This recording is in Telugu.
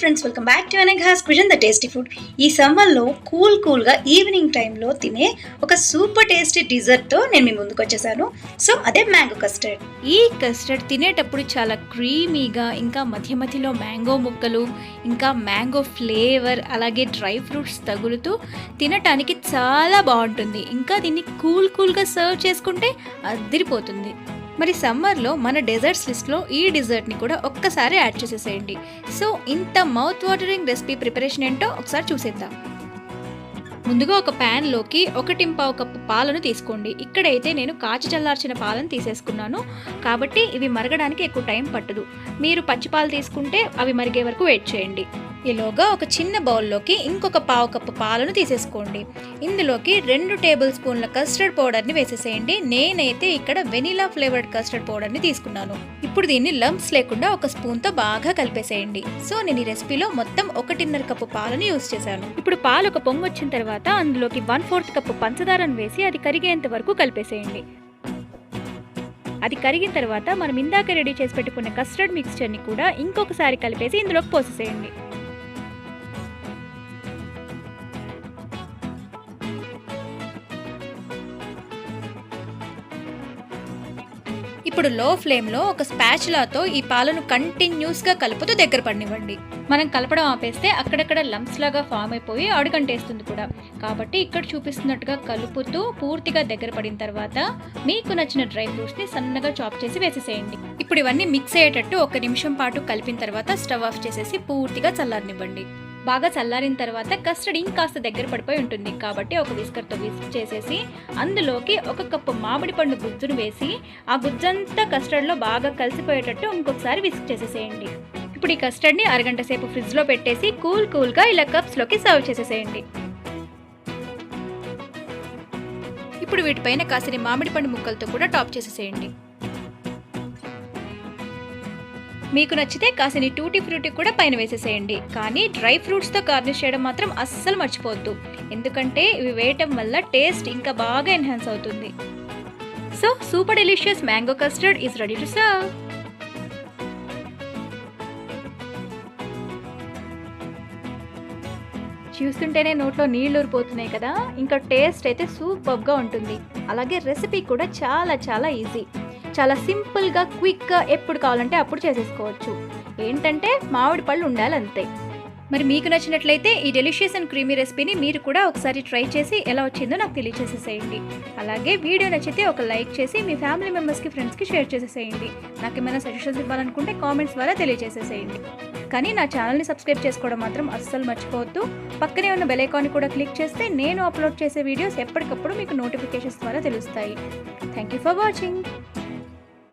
Friends welcome back to Anagha's cuisine the tasty food ఈ సమ్మర్లో కూల్ కూల్గా ఈవినింగ్ టైంలో తినే ఒక సూపర్ టేస్టీ డిజర్ట్తో నేను మీ ముందుకు వచ్చేసాను. సో అదే మ్యాంగో కస్టర్డ్ ఈ కస్టర్డ్ తినేటప్పుడు చాలా క్రీమీగా ఇంకా మధ్య మధ్యలో మ్యాంగో ముక్కలు ఇంకా మ్యాంగో ఫ్లేవర్ అలాగే డ్రై ఫ్రూట్స్ తగులుతూ తినటానికి చాలా బాగుంటుంది. ఇంకా దీన్ని కూల్ కూల్గా సర్వ్ చేసుకుంటే అదిరిపోతుంది. మరి సమ్మర్లో మన డెజర్ట్స్ లిస్ట్లో ఈ డిజర్ట్ని కూడా ఒక్కసారి యాడ్ చేసేసేయండి. సో ఇంత మౌత్ వాటరింగ్ రెసిపీ ప్రిపరేషన్ ఏంటో ఒకసారి చూసేద్దాం. ముందుగా ఒక ప్యాన్లోకి ఒకటింపావు కప్పు పాలను తీసుకోండి. ఇక్కడైతే నేను కాచి చల్లార్చిన పాలను తీసేసుకున్నాను. కాబట్టి ఇవి మరగడానికి ఎక్కువ టైం పట్టదు. మీరు పచ్చి పాలు తీసుకుంటే అవి మరిగే వరకు వెయిట్ చేయండి. ఈలోగా ఒక చిన్న బౌల్లోకి ఇంకొక పావు కప్పు పాలను తీసేసుకోండి. ఇందులోకి రెండు టేబుల్ స్పూన్ల కస్టర్డ్ పౌడర్ని వేసేసేయండి. నేనైతే ఇక్కడ వెనిలా ఫ్లేవర్డ్ కస్టర్డ్ పౌడర్ని తీసుకున్నాను. ఇప్పుడు దీన్ని లంప్స్ లేకుండా ఒక స్పూన్తో బాగా కలిపేసేయండి. సో నేను ఈ రెసిపీలో మొత్తం ఒకటిన్నర కప్పు పాలను యూస్ చేశాను. ఇప్పుడు పాలు ఒక పొంగు వచ్చిన తర్వాత అందులోకి వన్ ఫోర్త్ కప్పు పంచదారను వేసి అది కరిగేంత వరకు కలిపేసేయండి. అది కరిగిన తర్వాత మనం ఇందాక రెడీ చేసి పెట్టుకున్న కస్టర్డ్ మిక్స్చర్ని కూడా ఇంకొకసారి కలిపేసి ఇందులోకి పోసేసేయండి. ఇప్పుడు లో ఫ్లేమ్లో ఒక స్పాచులాతో ఈ పాలను కంటిన్యూస్గా కలుపుతూ దగ్గర పడినివ్వండి. మనం కలపడం ఆపేస్తే అక్కడక్కడ లంప్స్ లాగా ఫామ్ అయిపోయి అడుగంటేస్తుంది కూడా. కాబట్టి ఇక్కడ చూపిస్తున్నట్టుగా కలుపుతూ పూర్తిగా దగ్గర పడిన తర్వాత మీకు నచ్చిన డ్రై ఫ్రూట్స్ని సన్నగా చాప్ చేసి వేసేసేయండి. ఇప్పుడు ఇవన్నీ మిక్స్ అయ్యేటట్టు ఒక నిమిషం పాటు కలిపిన తర్వాత స్టవ్ ఆఫ్ చేసేసి పూర్తిగా చల్లారనివ్వండి. బాగా చల్లారిన తర్వాత కస్టర్డ్ ఇంకాస్త దగ్గర పడిపోయి ఉంటుంది. కాబట్టి ఒక విస్కర్తో విస్క్ చేసేసి అందులోకి ఒక కప్పు మామిడి పండు గుజ్జును వేసి ఆ గుజ్జంతా కస్టర్డ్లో బాగా కలిసిపోయేటట్టు ఇంకొకసారి విస్క్ చేసేసేయండి. ఇప్పుడు ఈ కస్టర్డ్ని అరగంట సేపు ఫ్రిడ్జ్లో పెట్టేసి కూల్ కూల్గా ఇలా కప్స్లోకి సర్వ్ చేసేసేయండి. ఇప్పుడు వీటిపైన కాసిన మామిడి పండు ముక్కలతో కూడా టాప్ చేసేసేయండి. మీకు నచ్చితే కాసిని టూటీ ఫ్రూటీ కూడా పైన వేసేసేయండి. కానీ డ్రై ఫ్రూట్స్తో గార్నిష్ చేయడం మాత్రం అస్సలు మర్చిపోవద్దు. ఎందుకంటే ఇవి వేయటం వల్ల టేస్ట్ ఇంకా బాగా ఎన్హాన్స్ అవుతుంది. So super delicious mango custard is ready to serve. చూస్తుంటేనే నోట్లో నీళ్ళు ఊరిపోతున్నాయి కదా. ఇంకా టేస్ట్ అయితే సూపర్గా ఉంటుంది. అలాగే రెసిపీ కూడా చాలా చాలా ఈజీ. చాలా సింపుల్గా క్విక్గా ఎప్పుడు కావాలంటే అప్పుడు చేసేసుకోవచ్చు. ఏంటంటే మామిడి పళ్ళు ఉండాలి అంతే మరి మీకు నచ్చినట్లయితే ఈ డెలిషియస్ అండ్ క్రీమీ రెసిపీని మీరు కూడా ఒకసారి ట్రై చేసి ఎలా వచ్చిందో నాకు తెలియచేసేసేయండి. అలాగే వీడియో నచ్చితే ఒక లైక్ చేసి మీ ఫ్యామిలీ మెంబర్స్కి ఫ్రెండ్స్కి షేర్ చేసేసేయండి. నాకు ఏమైనా సజెషన్స్ ఇవ్వాలనుకుంటే కామెంట్స్ ద్వారా తెలియజేసేసేయండి కానీ నా ఛానల్ని సబ్స్క్రైబ్ చేసుకోవడం మాత్రం అస్సలు మర్చిపోవద్దు. పక్కనే ఉన్న బెలైకాన్ని కూడా క్లిక్ చేస్తే నేను అప్లోడ్ చేసే వీడియోస్ ఎప్పటికప్పుడు మీకు నోటిఫికేషన్స్ ద్వారా తెలుస్తాయి. Thank you for watching.